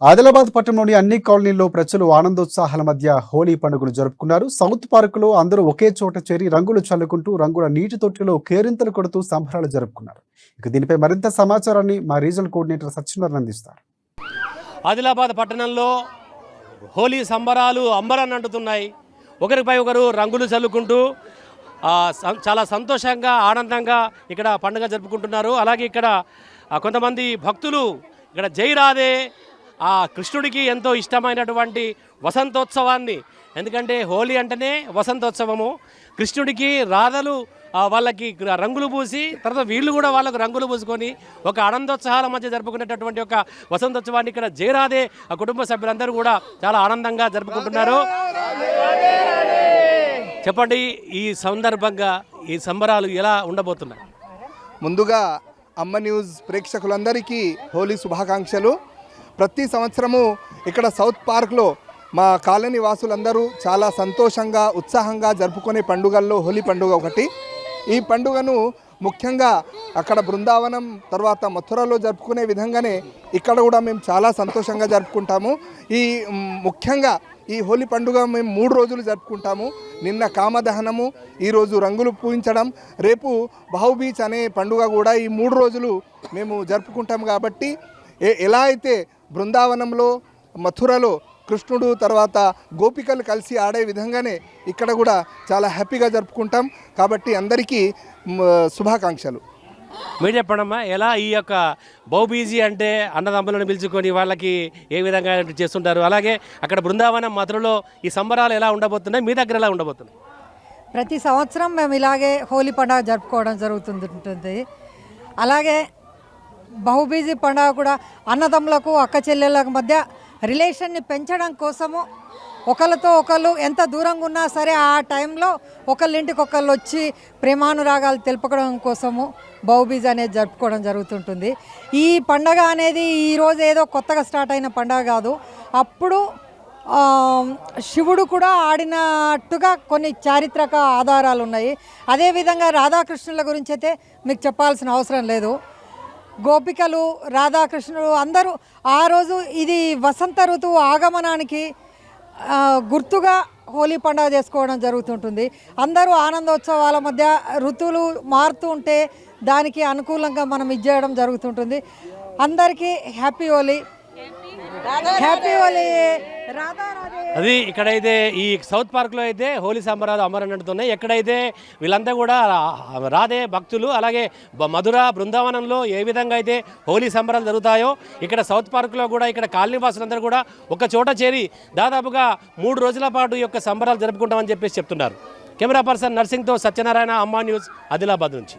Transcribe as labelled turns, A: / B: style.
A: ఆదిలాబాద్ పట్టణంలోని అన్ని కాలనీల్లో ప్రజలు ఆనందోత్సాహాల మధ్య హోలీ పండుగను జరుపుకున్నారు. సౌత్ పార్కులో అందరూ ఒకే చోట చేరి రంగులు చల్లుకుంటూ రంగుల నీటి తొట్టిలో కేరింతలు కొడుతూ సంబరాలు జరుపుకున్నారు. ఇక దీనిపై మరింత సమాచారాన్ని మా రీజనల్ కోఆర్డినేటర్ సత్యనారాయణ అందిస్తారు.
B: ఆదిలాబాద్ పట్టణంలో హోలీ సంబరాలు అంబరాన్ని అంటుతున్నాయి. ఒకరిపై ఒకరు రంగులు చల్లుకుంటూ చాలా సంతోషంగా ఆనందంగా ఇక్కడ పండుగ జరుపుకుంటున్నారు. అలాగే ఇక్కడ కొంతమంది భక్తులు ఇక్కడ జై రాధే ఆ కృష్ణుడికి ఎంతో ఇష్టమైనటువంటి వసంతోత్సవాన్ని. ఎందుకంటే హోలీ అంటేనే వసంతోత్సవము. కృష్ణుడికి రాధలు వాళ్ళకి రంగులు పూసి తర్వాత వీళ్ళు కూడా వాళ్ళకు రంగులు పూసుకొని ఒక ఆనందోత్సవాల మధ్య జరుపుకునేటటువంటి ఒక వసంతోత్సవాన్ని ఇక్కడ జయరాధే ఆ కుటుంబ సభ్యులందరూ కూడా చాలా ఆనందంగా జరుపుకుంటున్నారు. చెప్పండి ఈ సందర్భంగా ఈ సంబరాలు ఎలా ఉండబోతున్నాయి?
C: ముందుగా అమ్మ న్యూస్ ప్రేక్షకులందరికీ హోలీ శుభాకాంక్షలు. ప్రతి సంవత్సరము ఇక్కడ సౌత్ పార్క్లో మా కాలనీ వాసులందరూ చాలా సంతోషంగా ఉత్సాహంగా జరుపుకునే పండుగల్లో హోలీ పండుగ ఒకటి. ఈ పండుగను ముఖ్యంగా అక్కడ బృందావనం తర్వాత మథురలో జరుపుకునే విధంగానే ఇక్కడ కూడా మేము చాలా సంతోషంగా జరుపుకుంటాము. ఈ ముఖ్యంగా ఈ హోలీ పండుగ మేము మూడు రోజులు జరుపుకుంటాము. నిన్న కామదహనము ఈరోజు రంగులు పూయించడం రేపు బహుబీచ్ అనే పండుగ కూడా ఈ మూడు రోజులు మేము జరుపుకుంటాం కాబట్టి ఏ- ఎలా అయితే బృందావనంలో మథురలో కృష్ణుడు తర్వాత గోపికలు కలిసి ఆడే విధంగానే ఇక్కడ కూడా చాలా హ్యాపీగా జరుపుకుంటాం. కాబట్టి అందరికీ శుభాకాంక్షలు.
B: మీరు చెప్పండమ్మా ఎలా ఈ యొక్క బౌబీజీ అంటే అన్నదమ్ములను పిలుచుకొని వాళ్ళకి ఏ విధంగా చేస్తుంటారు? అలాగే అక్కడ బృందావనం మధురలో ఈ సంబరాలు ఎలా ఉండబోతున్నాయి? మీ దగ్గర ఎలా ఉండబోతున్నాయి?
D: ప్రతి సంవత్సరం మేము ఇలాగే హోలీ పండుగ జరుపుకోవడం జరుగుతుంటుంది అలాగే బహుబీజీ పండుగ కూడా అన్నదమ్ములకు అక్క చెల్లెళ్ళకు మధ్య రిలేషన్ని పెంచడం కోసము ఒకరితో ఒకళ్ళు ఎంత దూరంగా ఉన్నా సరే ఆ టైంలో ఒకళ్ళింటికి ఒకళ్ళు వచ్చి ప్రేమానురాగాలు తెలుపుకోవడం కోసము బౌబీజ్ అనేది జరుపుకోవడం జరుగుతుంటుంది. ఈ పండగ అనేది ఈరోజు ఏదో కొత్తగా స్టార్ట్ అయిన పండగ కాదు. అప్పుడు శివుడు కూడా ఆడినట్టుగా కొన్ని చారిత్రక ఆధారాలు ఉన్నాయి. అదేవిధంగా రాధాకృష్ణుల గురించి అయితే మీకు చెప్పాల్సిన అవసరం లేదు. గోపికలు రాధాకృష్ణుడు అందరూ ఆ రోజు ఇది వసంత ఋతువు ఆగమనానికి గుర్తుగా హోలీ పండుగ చేసుకోవడం జరుగుతుంటుంది. అందరూ ఆనందోత్సవాల మధ్య ఋతువులు మారుతూ ఉంటే దానికి అనుకూలంగా మనం ఇది చేయడం జరుగుతుంటుంది. అందరికీ హ్యాపీ హోలీ. హ్యాపీ హోలీ.
B: అది ఇక్కడైతే ఈ సౌత్ పార్క్లో అయితే హోలీ సంబరాలు అమరనడుతున్నాయి ఎక్కడైతే వీళ్ళంతా కూడా రాధే భక్తులు అలాగే మధుర బృందావనంలో ఏ విధంగా అయితే హోలీ సంబరాలు జరుగుతాయో ఇక్కడ సౌత్ పార్క్లో కూడా ఇక్కడ కాలనీవాసులందరూ కూడా ఒక చోట చేరి దాదాపుగా మూడు రోజుల పాటు ఈ యొక్క సంబరాలు జరుపుకుంటామని చెప్పేసి చెప్తున్నారు. కెమెరా పర్సన్ నర్సింగ్తో సత్యనారాయణ అమ్మా న్యూస్ ఆదిలాబాద్ నుంచి.